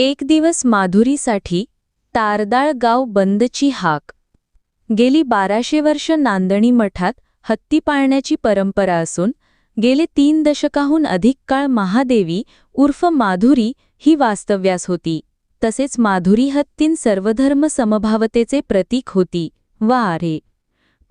एक दिवस माधुरीसाठी तारदाळ गाव बंदची हाक. गेली बाराशे वर्ष नांदणी मठात हत्ती पाळण्याची परंपरा असून गेले तीन दशकाहून अधिक काळ महादेवी उर्फ माधुरी ही वास्तव्यास होती. तसेच माधुरी हत्तीन सर्वधर्म समभावतेचे प्रतीक होती. वा आरे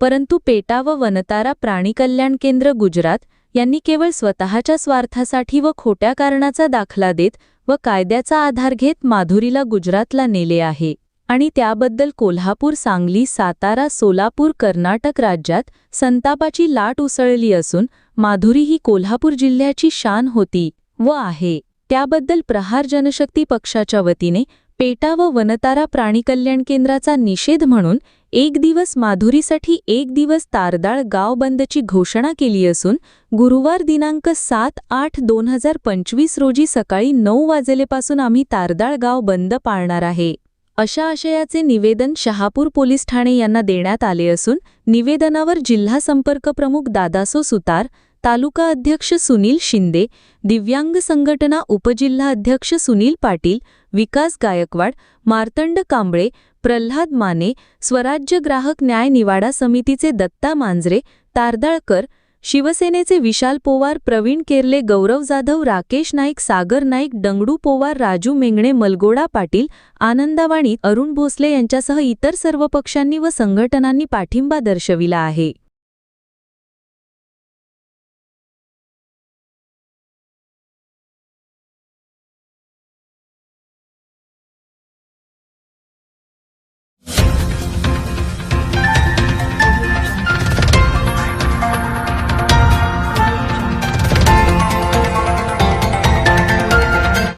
परंतु पेटा व वनतारा प्राणी कल्याण केंद्र गुजरात यांनी केवळ स्वतःच्या स्वार्थासाठी व खोट्या कारणाचा दाखला देत व कायद्याचा आधार घेत माधुरीला गुजरातला नेले आहे. आणि त्याबद्दल कोल्हापूर सांगली सातारा सोलापूर कर्नाटक राज्यात संतापाची लाट उसळली असून माधुरी ही कोल्हापूर जिल्ह्याची शान होती व आहे. त्याबद्दल प्रहार जनशक्ती पक्षाच्या वतीने पेटा व वनतारा प्राणी कल्याण केंद्राचा निषेध म्हणून एक दिवस माधुरीसाठी एक दिवस तारदाळ गाव बंदची घोषणा केली असून गुरुवार दिनांक सात आठ दोन हजार पंचवीस रोजी सकाळी नऊ वाजलेपासून आम्ही तारदाळ गाव बंद पाळणार आहे. अशा आशयाचे निवेदन शहापूर पोलीस ठाणे यांना देण्यात आले असून निवेदनावर जिल्हा संपर्क प्रमुख दादासो सुतार तालुका अध्यक्ष सुनील शिंदे दिव्यांग संघटना उपजिल्हा अध्यक्ष सुनील पाटील विकास गायकवाड मार्तंड कांबळे प्रल्हाद माने स्वराज्य ग्राहक न्याय निवाडा समितीचे दत्ता मांजरे तारदाळकर शिवसेनेचे विशाल पोवार प्रवीण केर्ले गौरव जाधव राकेश नाईक सागर नाईक डंगडू पोवार राजू मेंगणे मलगोडा पाटील आनंदावाणी अरुण भोसले यांच्यासह इतर सर्व पक्षांनी व संघटनांनी पाठिंबा दर्शविला आहे.